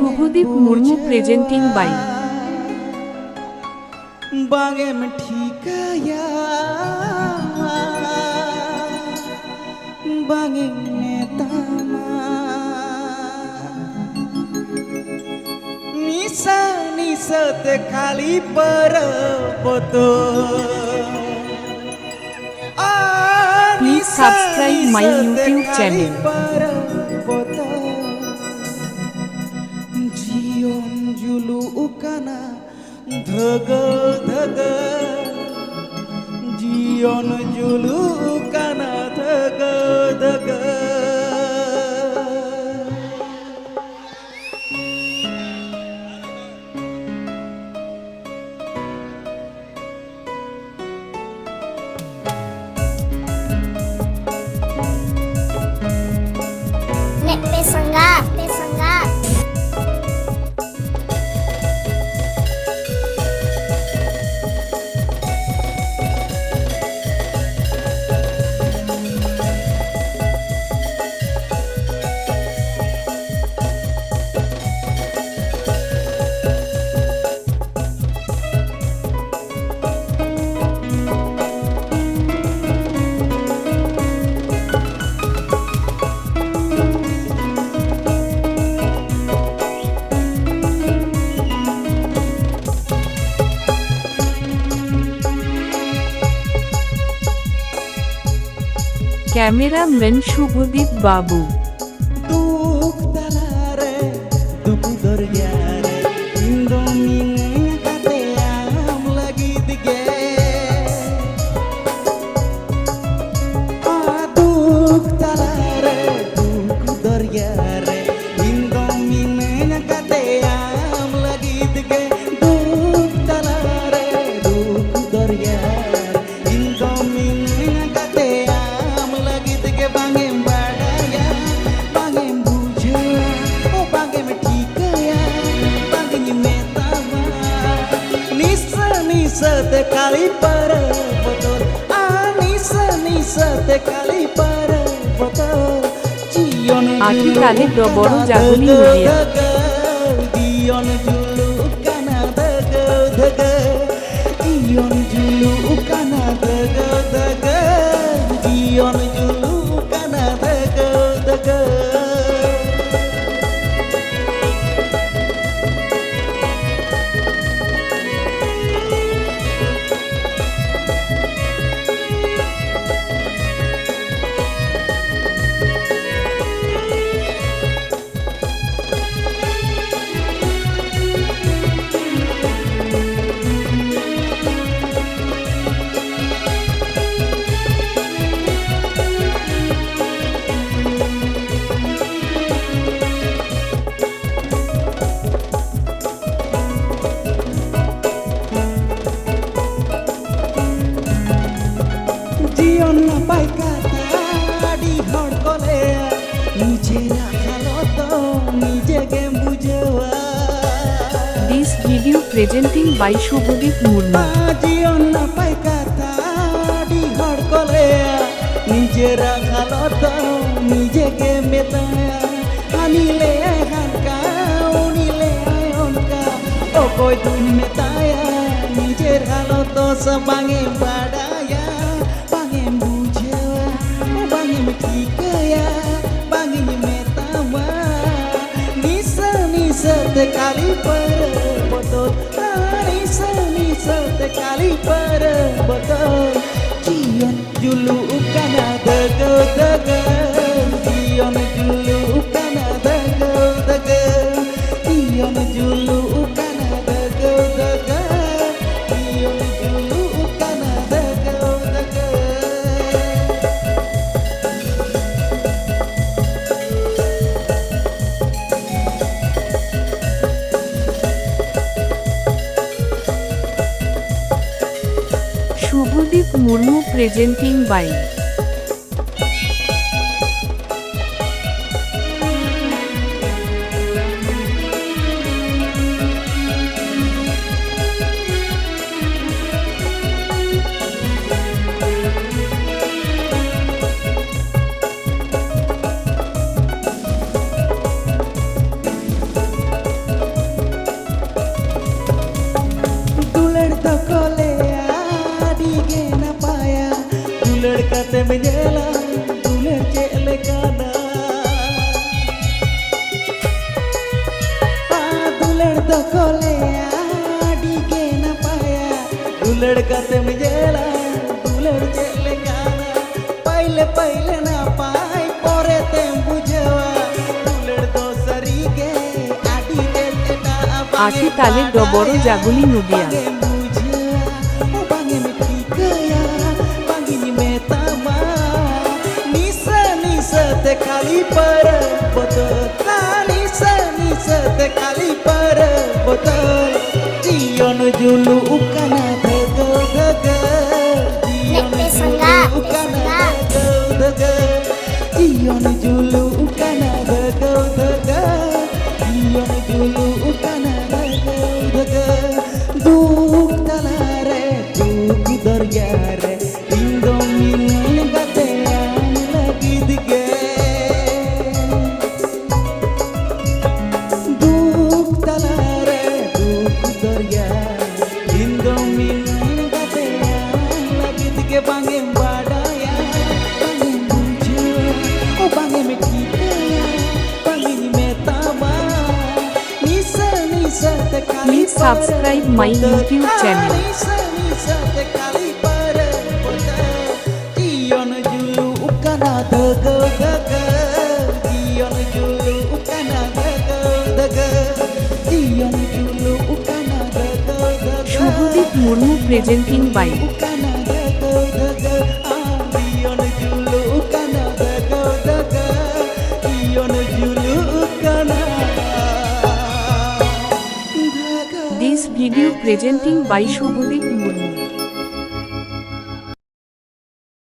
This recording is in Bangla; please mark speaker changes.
Speaker 1: Subhadeep Murmu presenting by
Speaker 2: Bangem ঠিকায়া netama Nisa nisa te kali perboto
Speaker 1: Please subscribe my YouTube channel.
Speaker 2: উকানা ধগ ধগ জীবন জুলু কানা ধগ ধগ
Speaker 1: ক্যামেরাম্যান শুভদীপ বাবু।
Speaker 2: Te kali para botol Anisa nisa te kali para botol Cion
Speaker 1: Aki kali ড- boru jaguni।
Speaker 2: Dion julu
Speaker 1: this video presenting by Shubhadeep Murmu
Speaker 2: জীবন না পাই কাটাড়ি ঘর কলে নিজে রাখালো তো নিজেকে মেতায়া আনিলে হানকা উনিলে আয়নকা ও কই তুই মেতায়া নিজের হালত সবাঙে বাড়ায়া বাঙে বুঝেওয়া ও বাঙে ঠিকয়া বাঙে মেতামা নিসা নিসা কালি পর Julukan ada dodo dodo, Dion
Speaker 1: Julukan. Murmu presenting
Speaker 2: पाया तू लड़का ते मिलेला तू लड़के लड़काना आ तू लड़तो कोले आड़ी के न पाया तू लड़का ते मिलेला तू
Speaker 1: लड़के लड़काना पहले पहले ना
Speaker 2: पाए पोरे ते बुझवा तू लड़तो सरी के आड़ी के आखिर ताले डोबोरो जागुली नुबिया sekali
Speaker 1: berebut Anissa Anissa sekali berebut
Speaker 2: Dion julu ukana dego dego Dion julu ukana dego dego Dion julu julu ukana YouTube channel.
Speaker 1: Shubhadeep Murmu presenting by presenting by Shubhadeep Murmu